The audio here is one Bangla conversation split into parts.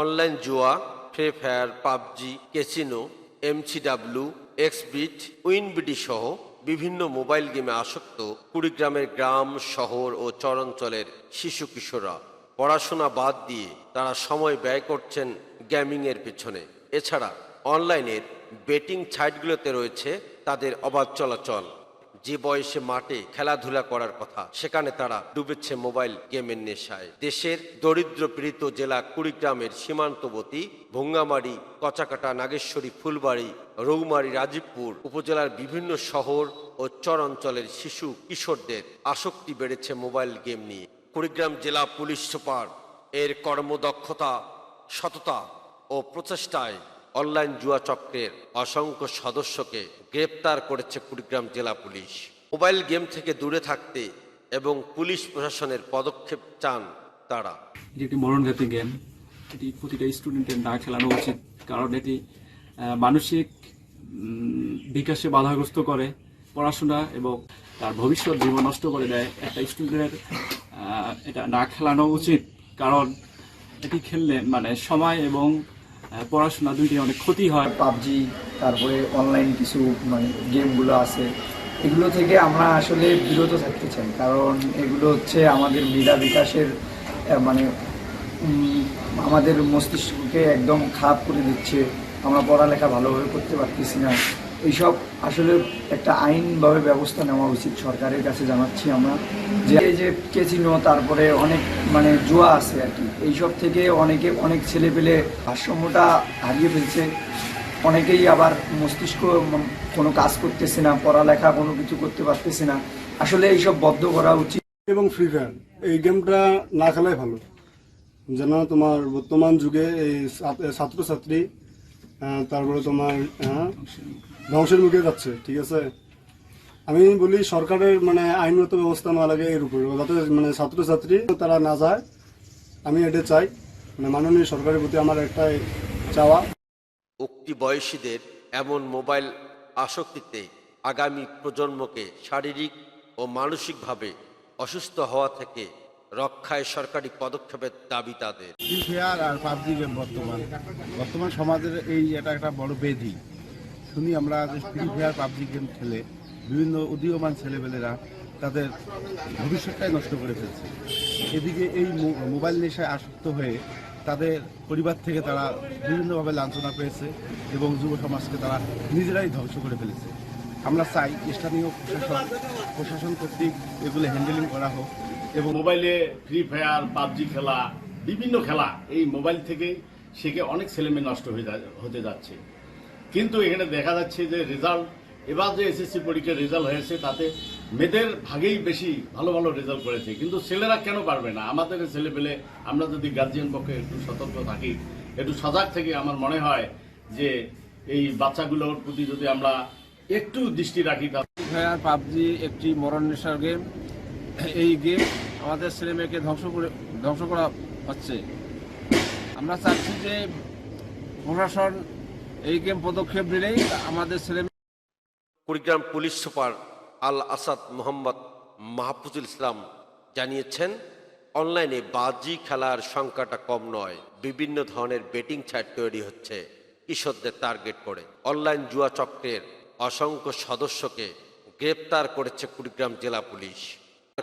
অনলাইন জুয়া, free fire, PUBG, casino, MCW, Xbet, WinBD সহ বিভিন্ন মোবাইল গেমে আসক্ত কুড়িগ্রামের গ্রাম, শহর ও চরাঞ্চলের শিশু কিশোররা। পড়াশোনা বাদ দিয়ে তারা সময় ব্যয় করছেন গেমিংয়ের পেছনে। এছাড়া অনলাইনের বেটিং সাইটগুলোতে রয়েছে তাদের অবাধ চলাচল। যে বয়সে মাঠে খেলাধুলা করার কথা, সেখানে তারা ডুবেছে মোবাইল গেমের নেশায়। দেশের দরিদ্র পীড়িত জেলা কুড়িগ্রামের সীমান্তবর্তী ভোঙ্গামারি, কচাকাটা, নাগেশ্বরী, ফুলবাড়ি, রৌমারি, রাজীবপুর উপজেলার বিভিন্ন শহর ও চরাঞ্চলের শিশু, কিশোরদের আসক্তি বেড়েছে মোবাইল গেম নিয়ে। কুড়িগ্রাম জেলা পুলিশ সুপার, এর কর্মদক্ষতা, সততা ও প্রচেষ্টায় অনলাইন জুয়া চক্রের অসংখ্য সদস্যকে গ্রেপ্তার করেছে কুড়িগ্রাম জেলা পুলিশ। মোবাইল গেম থেকে দূরে থাকতে এবং পুলিশ প্রশাসনের পদক্ষেপ চান তারা। এটি একটি গেম। এটি প্রতিটা স্টুডেন্টের না খেলানো উচিত, কারণ এটি মানসিক বিকাশে বাধাগ্রস্ত করে পড়াশোনা এবং তার ভবিষ্যৎ জীবন নষ্ট করে দেয়। একটা স্টুডেন্টের এটা না খেলানো উচিত, কারণ এটি খেললে মানে সময় এবং পড়াশোনা দুইটি অনেক ক্ষতি হয়। পাবজি, তারপরে অনলাইন কিছু মানে গেমগুলো আছে। এগুলো থেকে আমরা আসলে বিরত থাকতে চাই। কারণ এগুলো হচ্ছে আমাদের মেধা বিকাশের মানে আমাদের মস্তিষ্ককে একদম খারাপ করে দিচ্ছে। আমরা পড়ালেখা ভালোভাবে করতে পারতেছি না। এইসব আসলে একটা আইনভাবে ব্যবস্থা নেওয়া উচিত সরকারের কাছে জানাচ্ছি আমরা। যে যে কেচিনো তারপরে অনেক মানে জুয়া আছে আর কি, এইসব থেকে অনেকে, অনেক ছেলে পেলে ভারসাম্যটা হারিয়ে ফেলছে। অনেকেই আবার মস্তিষ্ক কোনো কাজ করতেছে না, পড়ালেখা কোনো কিছু করতে পারতেছে না। আসলে এইসব বদ্ধ করা উচিত। এবং ফ্রি ফায়ার এই গেমটা না খেলাই ভালো। যেন তোমার বর্তমান যুগে এই ছাত্রছাত্রী তারপরে তোমার আহ, ধ্বংসের মুখে যাচ্ছে ঠিক আছে? আমি বলি সরকারের মানে আইনগত ব্যবস্থা না লাগে এর উপরে যাতে মানে ছাত্রছাত্রী তারা না যায় আমি এটা চাই মানে মাননীয় সরকারের প্রতি আমার একটাই চাওয়া। উক্তি বয়সীদের এমন মোবাইল আসক্তিতে আগামী প্রজন্মকে শারীরিক ও মানসিকভাবে অসুস্থ হওয়া থেকে রক্ষায় সরকারি পদক্ষেপের দাবি তাদের। ফায়ার আর পাবজি গেম বর্তমান। বর্তমান সমাজের এই এটা একটা বড় বেধি শুনি আমরা যে ফ্রি ফায়ার পাবজি গেম খেলে বিভিন্ন উদীয়মান ছেলেপেলেরা তাদের ভবিষ্যৎটাই নষ্ট করে ফেলছে। এদিকে এই মোবাইল নেশায় আসক্ত হয়ে তাদের পরিবার থেকে তারা বিভিন্নভাবে লাঞ্ছনা পেয়েছে এবং যুব সমাজকে তারা নিজেরাই ধ্বংস করে ফেলেছে। আমরা চাই স্থানীয় প্রশাসন প্রশাসন কর্তৃক এগুলো হ্যান্ডেলিং করা হোক। এবং মোবাইলে ফ্রি ফায়ার, পাবজি খেলা, বিভিন্ন খেলা এই মোবাইল থেকে শিখে অনেক ছেলেমেয়ে নষ্ট হয়ে হতে যাচ্ছে। কিন্তু এখানে দেখা যাচ্ছে যে রেজাল্ট, এবার যে এসএসসি পরীক্ষার রেজাল্ট হয়েছে, তাতে মেয়েদের ভাগেই বেশি ভালো ভালো রেজাল্ট করেছে। কিন্তু ছেলেরা কেন পারবে না? আমাদের ছেলে পেলে আমরা যদি গার্জিয়ান পক্ষে একটু সতর্ক থাকি, একটু সজাগ থেকে আমার মনে হয় যে এই বাচ্চাগুলোর প্রতি যদি আমরা একটু দৃষ্টি রাখি, তাহলে পাবজি একটি মরণ নেশার গেম এই গেম আমাদের ছেলে মেয়েকে ধ্বংস করে, ধ্বংস করা হচ্ছে। আমরা চাচ্ছি যে প্রশাসন এই গেম পদক্ষেপ নিলেই আমাদের ছেলে কুড়িগ্রাম পুলিশ সুপার আল আসাদ মোহাম্মদ মাহফুজুল ইসলাম জানিয়েছেন, অনলাইনে বাজি খেলার সংখ্যাটা কম নয়। বিভিন্ন ধরনের বেটিং সাইট তৈরি হচ্ছে, কিশোরদের টার্গেট করে। অনলাইন জুয়া চক্রের অসংখ্য সদস্যকে গ্রেপ্তার করেছে কুড়িগ্রাম জেলা পুলিশ।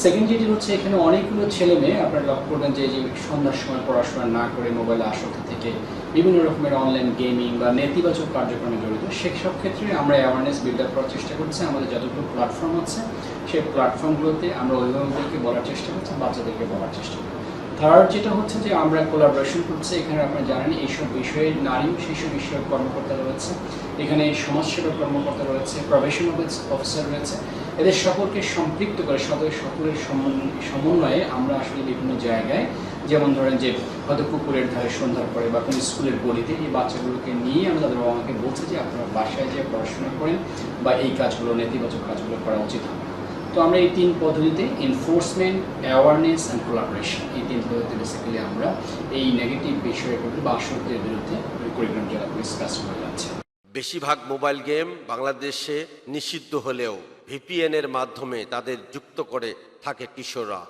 সেকেন্ড যেটি হচ্ছে, এখানে অনেকগুলো ছেলে মেয়ে আপনারা লক্ষ্য করবেন যে সন্ধ্যার সময় পড়াশোনা না করে মোবাইলে আসক্তি থেকে বিভিন্ন রকমের অনলাইন গেমিং বা নেতিবাচক কার্যক্রমে জড়িত সেসব ক্ষেত্রে আমরা অ্যাওয়ারনেস বিল্ড আপ করার চেষ্টা করছি। আমাদের যতগুলো প্ল্যাটফর্ম আছে, সেই প্ল্যাটফর্মগুলোতে আমরা অভিভাবকদেরকে বলার চেষ্টা করছি বাচ্চাদেরকে বলার চেষ্টা করছি। থার্ড যেটা হচ্ছে যে, আমরা কোলাবোরেশন করছি। এখানে আপনারা জানেন, এইসব বিষয়ে নারী, শিশু বিষয়ক কর্মকর্তা রয়েছে। এখানে সমাজসেবা কর্মকর্তা রয়েছে প্রবেশন অফিসার রয়েছে। এদের সকলকে সম্পৃক্ত করে সদয় সকলের সমন্বয়ে আমরা আসলে বিভিন্ন জায়গায়, যেমন ধরেন যে হয়তো পুকুরের ধারে সন্ধ্যার পরে বা কোনো স্কুলের গলিতে এই বাচ্চাগুলোকে নিয়ে আমরা তাদের বাবা মাকে বলছি যে আপনারা বাসায় যে পড়াশোনা করেন বা এই কাজগুলো, নেতিবাচক কাজগুলো করা উচিত হবে। তো আমরা এই তিন পদ্ধতিতে এনফোর্সমেন্ট অ্যাওয়ারনেস অ্যান্ড কোলাবোরেশন এই তিন পদ্ধতিতে বেসিক্যালি আমরা এই নেগেটিভ বিষয়ের বা আসক্তির বিরুদ্ধে কারিকুলাম যারা ডিসকাস করে যাচ্ছে। বেশিরভাগ মোবাইল গেম বাংলাদেশে নিষিদ্ধ হলেও ভিপিএনের মাধ্যমে তাদের যুক্ত করে থাকে কিশোররা।